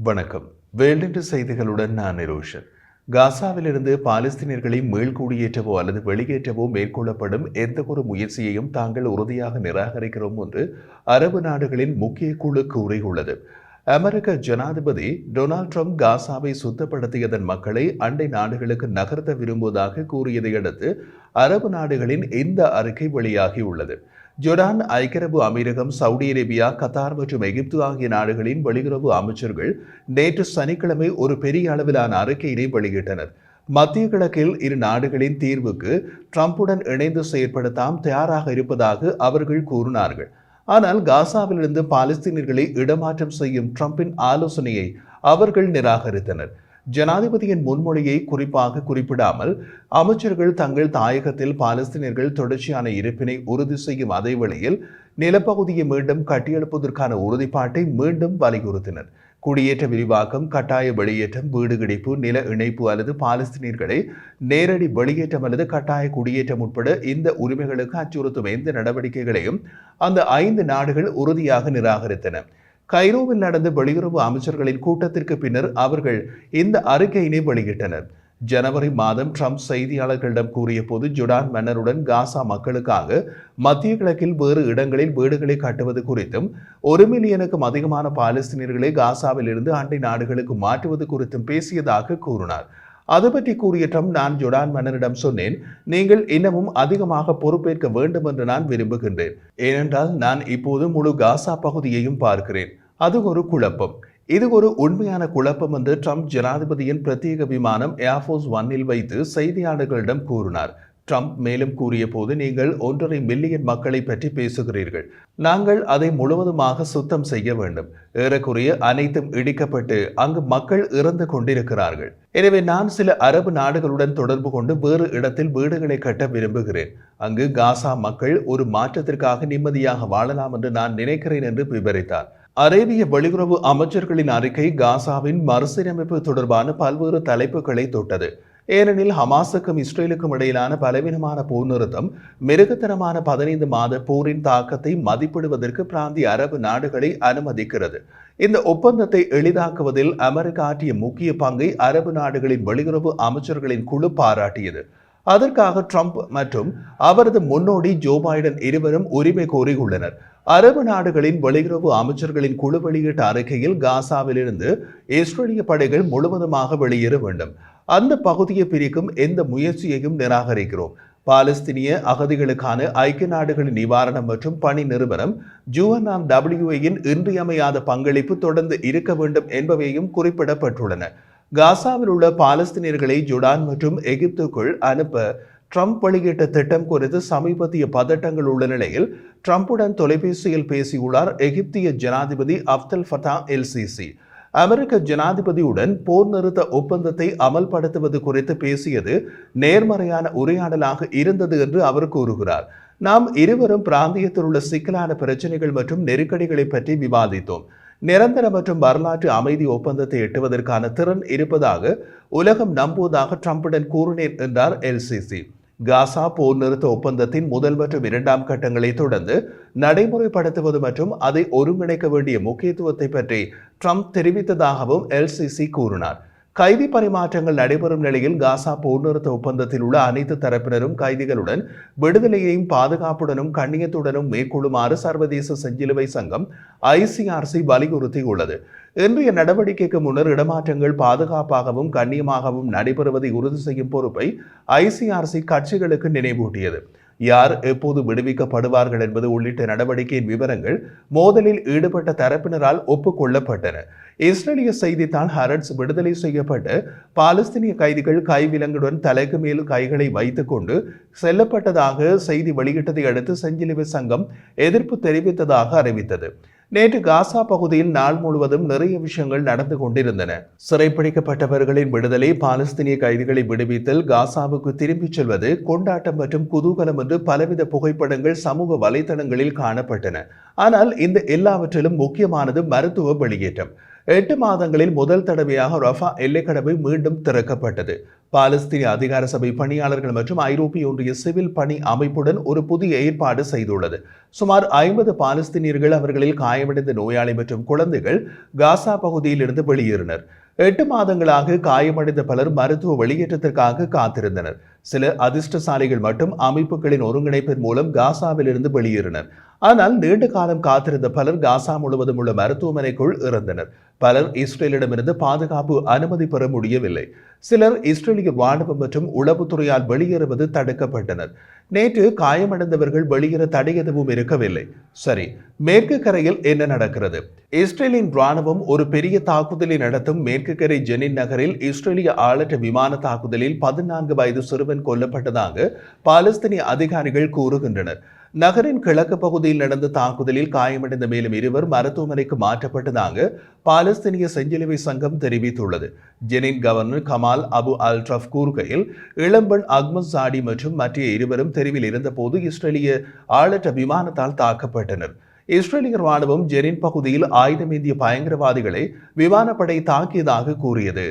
வணக்கம். வேல்டின்று செய்திகளுடன் நான் நிரோஷன். காசாவிலிருந்து பாலஸ்தீனியர்களை மீள்குடியேற்றவோ அல்லது வெளியேற்றவோ மேற்கொள்ளப்படும் எந்த ஒரு முயற்சியையும் தாங்கள் உறுதியாக நிராகரிக்கிறோம் என்று அரபு நாடுகளின் முக்கிய குழு கூறியுள்ளது அமெரிக்க ஜனாதிபதி டொனால்ட் ட்ரம்ப் காசாவை சுத்தப்படுத்தியதன் மக்களை அண்டை நாடுகளுக்கு நகர்த்த விரும்புவதாக கூறியதை அடுத்து அரபு நாடுகளின் இந்த அறிக்கை வெளியாகியுள்ளது ஜொர்டான் ஐக்கியரபு அமீரகம் சவுதி அரேபியா கத்தார் மற்றும் எகிப்து ஆகிய நாடுகளின் வெளியுறவு அமைச்சர்கள் நேற்று சனிக்கிழமை ஒரு பெரிய அளவிலான அறிக்கையினை வெளியிட்டனர். மத்திய கிழக்கில் இரு நாடுகளின் தீர்வுக்கு ட்ரம்புடன் இணைந்து செயற்பட தாம் தயாராக இருப்பதாக அவர்கள் கூறினார்கள். ஆனால் காசாவிலிருந்து பாலஸ்தீனியர்களை இடமாற்றம் செய்யும் ட்ரம்பின் ஆலோசனையை அவர்கள் நிராகரித்தனர். ஜனாதிபதியின் முன்மொழியை குறிப்பாக குறிப்பிடாமல் அமைச்சர்கள் தங்கள் தாயகத்தில் பாலஸ்தீனியர்கள் தொடர்ச்சியான இருப்பினை உறுதி செய்யும் அதே வேளையில் நிலப்பகுதியை மீண்டும் கட்டியெழுப்பதற்கான உறுதிப்பாட்டை மீண்டும் வலியுறுத்தினர். குடியேற்ற விரிவாக்கம் கட்டாய வெளியேற்றம் வீடு கிடைப்பு நில இணைப்பு அல்லது பாலஸ்தீனியர்களை நேரடி வெளியேற்றம் அல்லது கட்டாய குடியேற்றம் உட்பட இந்த உரிமைகளுக்கு அச்சுறுத்தும் எந்த நடவடிக்கைகளையும் அந்த ஐந்து நாடுகள் உறுதியாக நிராகரித்தன. கைரோவில் நடந்த வெளியுறவு அமைச்சர்களின் கூட்டத்திற்கு பின்னர் அவர்கள் இந்த அறிக்கையினை வெளியிட்டனர். ஜனவரி மாதம் ட்ரம்ப் செய்தியாளர்களிடம் கூறிய போது ஜுடான் மன்னருடன் காசா மக்களுக்காக மத்திய கிழக்கில் வேறு இடங்களில் வீடுகளை கட்டுவது குறித்தும் ஒரு மில்லியனுக்கும் அதிகமான பாலஸ்தீனியர்களை காசாவில் இருந்து அண்டை நாடுகளுக்கு மாற்றுவது குறித்தும் பேசியதாக கூறினார். அது பற்றி கூறிய ட்ரம்ப் நான் ஜொடான் மன்னரிடம் சொன்னேன் நீங்கள் இன்னமும் அதிகமாக பொறுப்பேற்க வேண்டும் என்று நான் விரும்புகின்றேன். ஏனென்றால் நான் இப்போது முழு காசா பகுதியையும் பார்க்கிறேன். அது ஒரு குழப்பம். இது ஒரு உண்மையான குழப்பம் என்று ட்ரம்ப் ஜனாதிபதியின் பிரத்யேக விமானம் ஏர்ஃபோர்ஸ் ஒன்னில் வைத்து செய்தியாளர்களிடம் கூறினார். ட்ரம்ப் மேலும் கூறிய போது நீங்கள் ஒன்றரை மில்லியன் மக்களை பற்றி பேசுகிறீர்கள். நாங்கள் அதை முழுவதுமாக சுத்தம் செய்ய வேண்டும். ஏறக்குறைய அனைத்தும் இடிக்கப்பட்டு அங்கு மக்கள் இறந்து கொண்டிருக்கிறார்கள். எனவே நான் சில அரபு நாடுகளுடன் தொடர்பு கொண்டு வேறு இடத்தில் வீடுகளை கட்ட விரும்புகிறேன். அங்கு காசா மக்கள் ஒரு மாற்றத்திற்காக நிம்மதியாக வாழலாம் என்று நான் நினைக்கிறேன் என்று விவரித்தார். அரேபிய வெளியுறவு அமைச்சர்களின் அறிக்கை காசாவின் மறுசீரமைப்பு தொடர்பான பல்வேறு தலைப்புகளை தொட்டது. ஏனெனில் ஹமாஸுக்கும் இஸ்ரேலுக்கும் இடையிலான பலவீனமான போர் நிறுத்தம் மிருகத்தனமான பதினைந்து மாத போரின் தாக்கத்தை மதிப்பிடுவதற்கு பிராந்திய அரபு நாடுகளை அனுமதிக்கிறது. இந்த ஒப்பந்தத்தை எளிதாக்குவதில் அமெரிக்கா ஆற்றிய முக்கிய பங்கை அரபு நாடுகளின் வெளியுறவு அமைச்சர்களின் குழு பாராட்டியது. அதற்காக ட்ரம்ப் மற்றும் அவரது முன்னோடி ஜோ பைடன் இருவரும் உரிமை கோரியுள்ளனர். அரபு நாடுகளின் வெளியுறவு அமைச்சர்களின் குழு வெளியிட்ட அறிக்கையில் காசாவிலிருந்து இஸ்ரேலிய படைகள் முழுவதுமாக வெளியேற வேண்டும். அந்த பகுதியை பிரிக்கும் எந்த முயற்சியையும் நிராகரிக்கிறோம். பாலஸ்தீனிய அகதிகளுக்கான ஐக்கிய நாடுகளின் நிவாரணம் மற்றும் பணி நிறுவனம் ஜூஎன்ஆர் டபிள்யூஏயின் இன்றியமையாத பங்களிப்பு தொடர்ந்து இருக்க வேண்டும் என்பவையும் குறிப்பிடப்பட்டுள்ளன. காசாவில் உள்ள பாலஸ்தீனியர்களை ஜுடான் மற்றும் எகிப்துக்குள் அனுப்ப ட்ரம்ப் வெளியிட்ட திட்டம் குறித்து சமீபத்திய பதட்டங்கள் உள்ள நிலையில் ட்ரம்புடன் தொலைபேசியில் பேசியுள்ளார் எகிப்திய ஜனாதிபதி அப்தல் ஃபதா எல்சிசி. அமெரிக்க ஜனாதிபதியுடன் போர் நிறுத்த ஒப்பந்தத்தை அமல்படுத்துவது குறித்து பேசியது நேர்மறையான உரையாடலாக இருந்தது என்று அவர் கூறுகிறார். நாம் இருவரும் பிராந்தியத்தில் உள்ள சிக்கலான பிரச்சனைகள் மற்றும் நெருக்கடிகளை பற்றி விவாதித்தோம். நிரந்தர மற்றும் வரலாற்று அமைதி ஒப்பந்தத்தை எட்டுவதற்கான திறன் இருப்பதாக உலகம் நம்புவதாக ட்ரம்புடன் கூறினேன் என்றார் எல்சிசி. காசா போர் நிறுத்த ஒப்பந்தத்தின் முதல் மற்றும் இரண்டாம் கட்டங்களை தொடர்ந்து நடைமுறைப்படுத்துவது மற்றும் அதை ஒருங்கிணைக்க வேண்டிய முக்கியத்துவத்தை பற்றி ட்ரம்ப் தெரிவித்ததாகவும் எல்சிசி கூறினார். கைதி பரிமாற்றங்கள் நடைபெறும் நிலையில் காசா போர் நிறுத்த ஒப்பந்தத்தில் உள்ள அனைத்து தரப்பினரும் கைதிகளுடன் விடுதலையையும் பாதுகாப்புடனும் கண்ணியத்துடனும் மேற்கொள்ளுமாறு சர்வதேச செஞ்சிலுவை சங்கம் ஐசிஆர்சி வலியுறுத்தியுள்ளது. இன்றைய நடவடிக்கைக்கு முன்னர் இடமாற்றங்கள் பாதுகாப்பாகவும் கண்ணியமாகவும் நடைபெறுவதை உறுதி செய்யும் பொறுப்பை ஐசிஆர்சி கட்சிகளுக்கு நினைவூட்டியது. யார் எப்போது விடுவிக்கப்படுவார்கள் என்பது உள்ளிட்ட நடவடிக்கையின் விவரங்கள் மோதலில் ஈடுபட்ட தரப்பினரால் ஒப்புக்கொள்ளப்பட்டன இஸ்ரேலிய செய்தித்தாள் ஹரட்ஸ் விடுதலை செய்யப்பட்டு பாலஸ்தீனிய கைதிகள் கைவிலங்குடன் தலைக்கு மேல் கைகளை வைத்துக்கொண்டு செல்லப்பட்டதாக செய்தி வெளியிட்டதை அடுத்து செஞ்சிலுவை சங்கம் எதிர்ப்பு தெரிவித்ததாக அறிவித்தது. நேற்று காசா பகுதியில் நாள் முழுவதும் நிறைய விஷயங்கள் நடந்து கொண்டிருந்தன. சிறைப்பிடிக்கப்பட்டவர்களின் விடுதலை பாலஸ்தீனிய கைதிகளை விடுவித்தல் காசாவுக்கு திரும்பிச் செல்வது கொண்டாட்டம் மற்றும் குதூகலம் என்று பலவித புகைப்படங்கள் சமூக வலைதளங்களில் காணப்பட்டன. ஆனால் இந்த எல்லாவற்றிலும் முக்கியமானது மருத்துவ வெளியேற்றம். எட்டு மாதங்களில் முதல் தடவையாக ரஃபா எல்லைக்கடவை மீண்டும் திறக்கப்பட்டது. பாலஸ்தீன அதிகார சபை பணியாளர்கள் மற்றும் ஐரோப்பிய ஒன்றிய சிவில் பணி அமைப்புடன் ஒரு புதிய ஏற்பாடு செய்துள்ளது. சுமார் ஐம்பது பாலஸ்தீனியர்கள் அவர்களில் காயமடைந்த நோயாளி மற்றும் குழந்தைகள் காசா பகுதியில் இருந்து வெளியேறினர். எட்டு மாதங்களாக காயமடைந்த பலர் மருத்துவ வெளியேற்றத்திற்காக காத்திருந்தனர். சில அதிர்ஷ்டசாலிகள் மட்டும் அமைப்புகளின் ஒருங்கிணைப்பின் மூலம் காசாவில் இருந்து வெளியேறினர். ஆனால் நீண்ட காலம் காத்திருந்த பலர் காசா முழுவதும் உள்ள மருத்துவமனைக்குள் இறந்தனர். பலர் இஸ்ரேலிடமிருந்து பாதுகாப்பு அனுமதி பெற முடியவில்லை. சிலர் இஸ்ரேலிய ராணுவம் மற்றும் உளவுத்துறையால் வெளியேறுவது தடுக்கப்பட்டனர். நேற்று காயமடைந்தவர்கள் வெளியேற தடை எதுவும் இருக்கவில்லை. சரி மேற்கு கரையில் என்ன நடக்கிறது? இஸ்ரேலின் ராணுவம் ஒரு பெரிய தாக்குதலை நடத்தும் மேற்கு கரை ஜெனின் நகரில் இஸ்ரேலிய ஆளற்ற விமான தாக்குதலில் பதினான்கு வயது சிறுவன் கொல்லப்பட்டதாக பாலஸ்தீனிய அதிகாரிகள் கூறுகின்றனர். நகரின் கிழக்கு பகுதியில் நடந்த தாக்குதலில் காயமடைந்த மேலும் இருவர் மருத்துவமனைக்கு மாற்றப்பட்டதாக பாலஸ்தீனிய செஞ்சிலுவை சங்கம் தெரிவித்துள்ளது. Jenin governor Kamal Abu Al ட்ரஃப் கூறுகையில் இளம்பெண் அக்மத் சாடி மற்றும் மற்ற இருவரும் தெருவில் இருந்தபோது இஸ்ரேலிய ஆளற்ற விமானத்தால் தாக்கப்பட்டனர். இஸ்ரேலிய ராணுவம் ஜெனின் பகுதியில் ஆயுதமேந்திய பயங்கரவாதிகளை விமானப்படை தாக்கியதாக கூறியது.